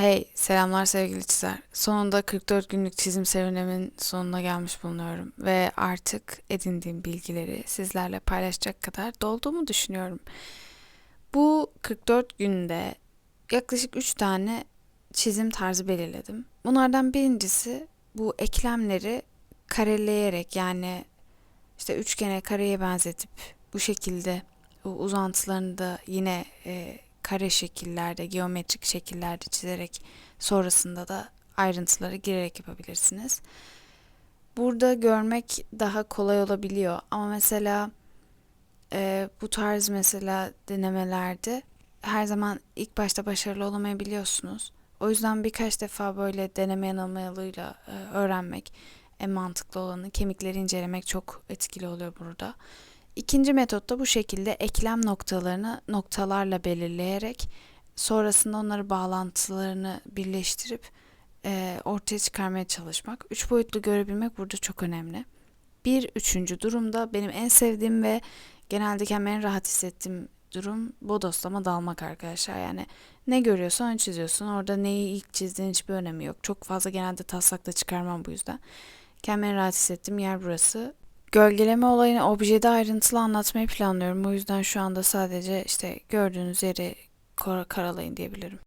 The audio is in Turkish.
Hey, selamlar sevgili çizer. Sonunda 44 günlük çizim serüvenimin sonuna gelmiş bulunuyorum ve artık edindiğim bilgileri sizlerle paylaşacak kadar dolduğumu düşünüyorum. Bu 44 günde yaklaşık 3 tane çizim tarzı belirledim. Bunlardan birincisi bu eklemleri kareleyerek yani işte üçgene kareye benzetip bu şekilde uzantılarını da yine e, kare şekillerde, geometrik şekillerde çizerek sonrasında da ayrıntılara girerek yapabilirsiniz. Burada görmek daha kolay olabiliyor ama mesela e, bu tarz mesela denemelerde her zaman ilk başta başarılı olamayabiliyorsunuz. O yüzden birkaç defa böyle deneme yanılma yoluyla e, öğrenmek en mantıklı olanı. Kemikleri incelemek çok etkili oluyor burada. İkinci metotta bu şekilde eklem noktalarını noktalarla belirleyerek sonrasında onları bağlantılarını birleştirip e, ortaya çıkarmaya çalışmak. Üç boyutlu görebilmek burada çok önemli. Bir üçüncü durumda benim en sevdiğim ve genelde kendimi en rahat hissettiğim durum bodoslama dalmak arkadaşlar. Yani ne görüyorsan onu çiziyorsun. Orada neyi ilk çizdiğin hiçbir önemi yok. Çok fazla genelde taslakta çıkarmam bu yüzden. Kendimi en rahat hissettiğim yer burası. Gölgeleme olayını objede ayrıntılı anlatmayı planlıyorum. O yüzden şu anda sadece işte gördüğünüz yeri kara- karalayın diyebilirim.